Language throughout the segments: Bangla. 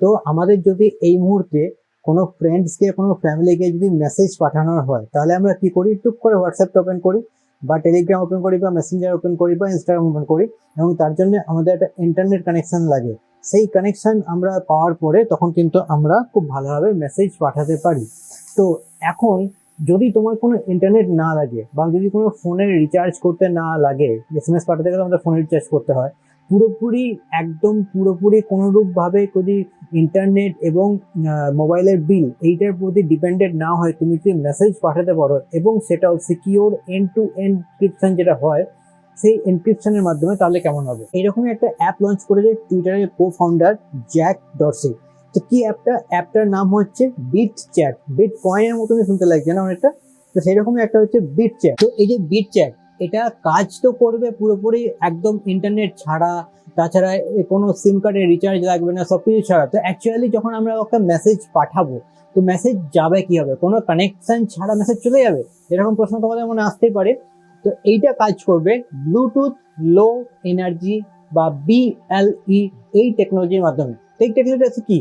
তো আমাদের যদি এই মুহূর্তে কোনো ফ্রেন্ডসকে কোনো ফ্যামিলিকে যদি মেসেজ পাঠানোর হয়, তাহলে আমরা কি করি? টুক করে হোয়াটসঅ্যাপটা ওপেন করি বা টেলিগ্রাম ওপেন করি বা মেসেঞ্জার ওপেন করি বা ইনস্টাগ্রাম ওপেন করি এবং তার জন্য আমাদের একটা ইন্টারনেট কানেকশন লাগে। সেই কানেকশন আমরা পাওয়ার পরে তখন কিন্তু আমরা খুব ভালোভাবে মেসেজ পাঠাতে পারি। তো এখন যদি তোমার কোনো ইন্টারনেট না লাগে বা যদি কোনো ফোনের রিচার্জ করতে না লাগে এস এম এস পাঠাতে গেলে আমাদের ফোনে রিচার্জ করতে হয় পুরোপুরি, একদম পুরোপুরি কোনোরূপভাবে যদি ইন্টারনেট এবং মোবাইলের বিল এইটার প্রতি ডিপেন্ডেন্ট না হয়, তুমি যদি মেসেজ পাঠাতে পারো এবং সেটাও সিকিওর এন্ড টু এনক্রিপশন যেটা হয়, সেই এনক্রিপশনের মাধ্যমে তাহলে কেমন হবে? এইরকমই একটা অ্যাপ লঞ্চ করেছে টুইটারের কো ফাউন্ডার জ্যাক ডরসি তো কি অ্যাপটা অ্যাপটার নাম হচ্ছে বিট চ্যাট বিট কয়েনের মতনই শুনতে লাগছে না অনেকটা? তো সেই রকমই একটা হচ্ছে বিট চ্যাট তো এই যে বিট চ্যাট এটা কাজ তো করবে পুরোপুরি, একদম ইন্টারনেট ছাড়া। তাছাড়া কোনো সিম কার্ডের রিচার্জ লাগবে না সব কিছু ছাড়া। তো অ্যাকচুয়ালি যখন আমরা একটা মেসেজ পাঠাবো, তো মেসেজ যাবে কি হবে কোনো কানেকশন ছাড়া মেসেজ চলে যাবে? এরকম প্রশ্ন তোমাদের মনে আসতেই পারে। তো এইটা কাজ করবে ব্লুটুথ লো এনার্জি বা বিএলই এই টেকনোলজির মাধ্যমে। এই টেকনোলজি আছে কি?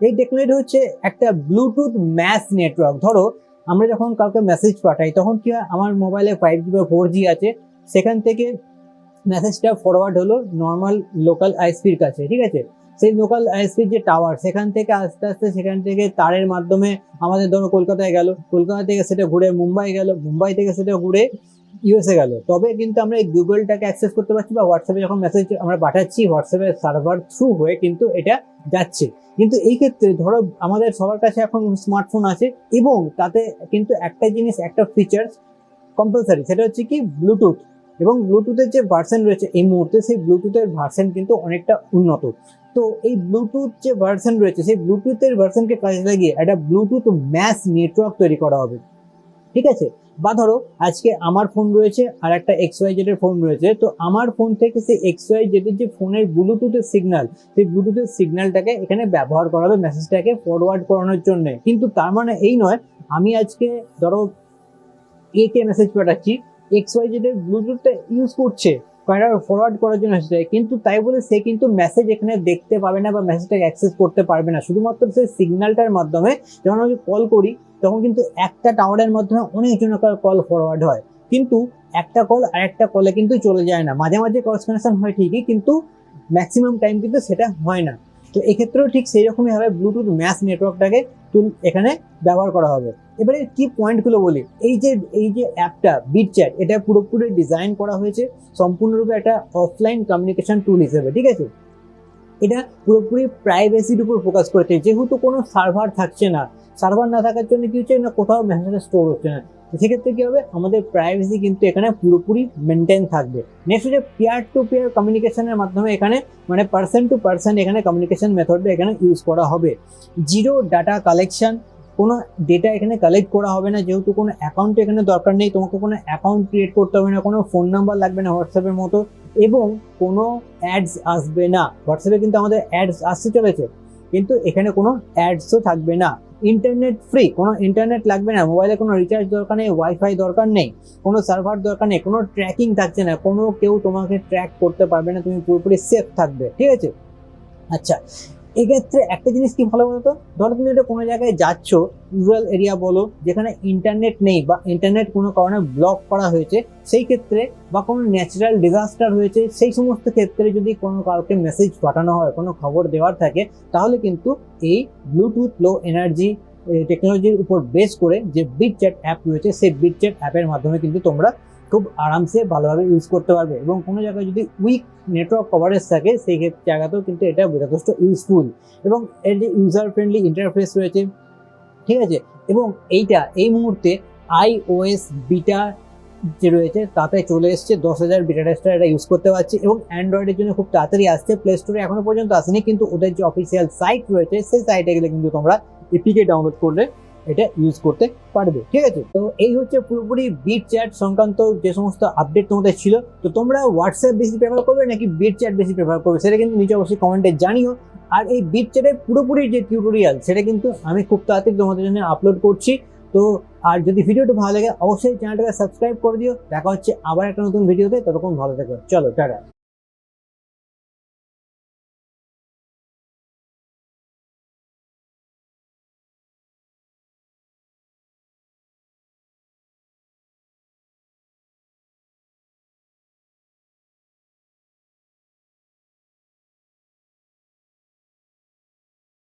এই টেকনোলজি হচ্ছে একটা ব্লুটুথ ম্যাস নেটওয়ার্ক ধরো আমরা যখন কাউকে মেসেজ পাঠাই, তখন কি হয়? আমার মোবাইলে ফাইভ জি বা ফোর জি আছে। সেখান থেকে মেসেজটা ফরওয়ার্ড হলো নর্মাল লোকাল আইসপির কাছে, ঠিক আছে? সেই লোকাল আইএসপির যে টাওয়ার সেখান থেকে আস্তে আস্তে সেখান থেকে তারের মাধ্যমে আমাদের ধরো কলকাতায় গেল। কলকাতা থেকে সেটা ঘুরে মুম্বাই গেল। মুম্বাই থেকে সেটা ঘুরে ইউএসএ গেল। তবে কিন্তু আমরা এই গুগলটাকে অ্যাক্সেস করতে পারছি বা হোয়াটসঅ্যাপে যখন মেসেজ আমরা পাঠাচ্ছি হোয়াটসঅ্যাপের সার্ভার থ্রু হয়ে কিন্তু এটা যাচ্ছে। কিন্তু এই ক্ষেত্রে ধরো আমাদের সবার কাছে এখন স্মার্টফোন আছে এবং তাতে কিন্তু একটা জিনিস, একটা ফিচার্স কম্পালসারি সেটা হচ্ছে কি ব্লুটুথ এবং ব্লুটুথের যে ভার্সন রয়েছে এই মুহূর্তে সেই ব্লুটুথের ভার্সন কিন্তু অনেকটা উন্নত। তো এই ব্লুটুথ যে ভার্সন রয়েছে, সেই ব্লুটুথের ভার্সনকে কাজে লাগিয়ে একটা ব্লুটুথ ম্যাস নেটওয়ার্ক তৈরি করা হবে। ঠিক আছে? বা ধরো আজকে আমার ফোন রয়েছে আর একটা এক্স ওয়াই জেড এর ফোন রয়েছে, তো আমার ফোন থেকে সেই এক্স ওয়াই জেড এর যে ফোনের ব্লুটুথের সিগন্যাল সেই ব্লুটুথের সিগন্যালটাকে এখানে ব্যবহার করা হবে মেসেজটাকে ফরওয়ার্ড করানোর জন্য। কিন্তু তার মানে এই নয়, আমি আজকে ধরো এ কে মেসেজ পাঠাচ্ছি এক্স ওয়াই জেড এর ব্লুটুথটা ইউজ করছে ফরওয়ার্ড করার জন্য এসেছে কিন্তু তাই বলে সে কিন্তু মেসেজ এখানে দেখতে পাবে না বা মেসেজটাকে অ্যাক্সেস করতে পারবে না। শুধুমাত্র সেই সিগন্যালটার মাধ্যমে যখন আমি কল করি তখন কিন্তু একটা টাওয়ারের মাধ্যমে অনেকজনের কল ফরওয়ার্ড হয়। কিন্তু একটা কল আর একটা কলে কিন্তু চলে যায় না। মাঝে মাঝে কল কানেকশন হয় ঠিকই, কিন্তু ম্যাক্সিমাম টাইম কিন্তু সেটা হয় না। তো এক্ষেত্রেও ঠিক সেই রকমই হবে ব্লুটুথ ম্যাস নেটওয়ার্কটাকে এখানে ব্যবহার করা হবে। এবারে কি পয়েন্টগুলো বলি? এই যে এই যে অ্যাপটা বিট চ্যাট এটা পুরোপুরি ডিজাইন করা হয়েছে সম্পূর্ণরূপে একটা অফলাইন কমিউনিকেশন টুল হিসেবে, ঠিক আছে? এটা পুরোপুরি প্রাইভেসির উপর ফোকাস করেছে। যেহেতু কোনো সার্ভার থাকছে না সার্ভার না থাকার জন্য কি হচ্ছে? না কোথাও মেসেজটা স্টোর হচ্ছে না। সেক্ষেত্রে কী হবে? আমাদের প্রাইভেসি কিন্তু এখানে পুরোপুরি মেনটেন থাকবে। নেক্সট হচ্ছে পেয়ার টু পেয়ার কমিউনিকেশনের মাধ্যমে এখানে মানে পার্সন টু পার্সন এখানে কমিউনিকেশন মেথডটা এখানে ইউজ করা হবে। জিরো ডাটা কালেকশন কোনো ডেটা এখানে কালেক্ট করা হবে না। যেহেতু কোনো অ্যাকাউন্ট এখানে দরকার নেই, তোমাকে কোনো অ্যাকাউন্ট ক্রিয়েট করতে হবে না। কোনো ফোন নাম্বার লাগবে না হোয়াটসঅ্যাপের মতো। এবং কোনো অ্যাডস আসবে না। হোয়াটসঅ্যাপে কিন্তু আমাদের অ্যাডস আসতে চলেছে। কিন্তু এখানে কোনো অ্যাডসও থাকবে না। ইন্টারনেট ফ্রি কোনো ইন্টারনেট লাগবে না মোবাইলে কোনো রিচার্জ দরকার নেই ওয়াইফাই দরকার নেই, কোনো সার্ভার দরকার নেই, কোনো ট্র্যাকিং থাকছে না, কোনো কেউ তোমাকে ট্র্যাক করতে পারবে না, তুমি পুরোপুরি সেফ থাকবে, ঠিক আছে? আচ্ছা এক্ষেত্রে একটা জিনিস কি ভালো বলতো? ধরো তুমি এটা কোনো জায়গায় যাচ্ছ রুরাল এরিয়া বলো, যেখানে ইন্টারনেট নেই বা ইন্টারনেট কোনো কারণে ব্লক করা হয়েছে, সেই ক্ষেত্রে বা কোনো ন্যাচারাল ডিজাস্টার হয়েছে, সেই সমস্ত ক্ষেত্রে যদি কোনো কাউকে মেসেজ পাঠানো হয়, কোনো খবর দেওয়ার থাকে, তাহলে কিন্তু এই ব্লুটুথ লো এনার্জি টেকনোলজির উপর বেস করে যে বিট চ্যাট অ্যাপ রয়েছে, সেই বিট চ্যাট অ্যাপের মাধ্যমে কিন্তু তোমরা খুব আরামসে ভালোভাবে ইউজ করতে পারবে এবং কোনো জায়গায় যদি উইক নেটওয়ার্ক কভারেজ থাকে, সেই জায়গাতেও কিন্তু এটা যথেষ্ট ইউজফুল এবং এর যে ইউজার ফ্রেন্ডলি ইন্টারফেস রয়েছে, ঠিক আছে? এবং এইটা, এই মুহূর্তে আইওএস বিটা যে রয়েছে, তাতে চলে এসছে, দশ হাজার বিটা টেস্টার এটা ইউজ করতে পারছি এবং অ্যান্ড্রয়েডের জন্য খুব তাড়াতাড়ি আসছে প্লে স্টোরে এখনও পর্যন্ত আসেনি, কিন্তু ওদের যে অফিসিয়াল সাইট রয়েছে, সেই সাইটে গেলে কিন্তু তোমরা এপিকে ডাউনলোড করলে এটা ইউজ করতে পারবে, ঠিক আছে? তো এই হচ্ছে পুরোপুরি বিট চ্যাট সংক্রান্ত যে সমস্ত আপডেট তোমাদের ছিল। তো তোমরা হোয়াটসঅ্যাপ বেশি প্রেফার করবে নাকি বিট চ্যাট বেশি প্রেফার করবে, সেটা কিন্তু নিচে অবশ্যই কমেন্টে জানিও। আর এই বিট চ্যাটের পুরোপুরি যে টিউটোরিয়াল সেটা কিন্তু আমি খুব তাড়াতাড়ি তোমাদের জন্য আপলোড করছি। তো আর যদি ভিডিওটা ভালো লাগে, অবশ্যই চ্যানেলটাকে সাবস্ক্রাইব করে দিও। দেখা হচ্ছে আবার একটা নতুন ভিডিওতে ততক্ষণ ভালো থেকো। চলো, টাটা।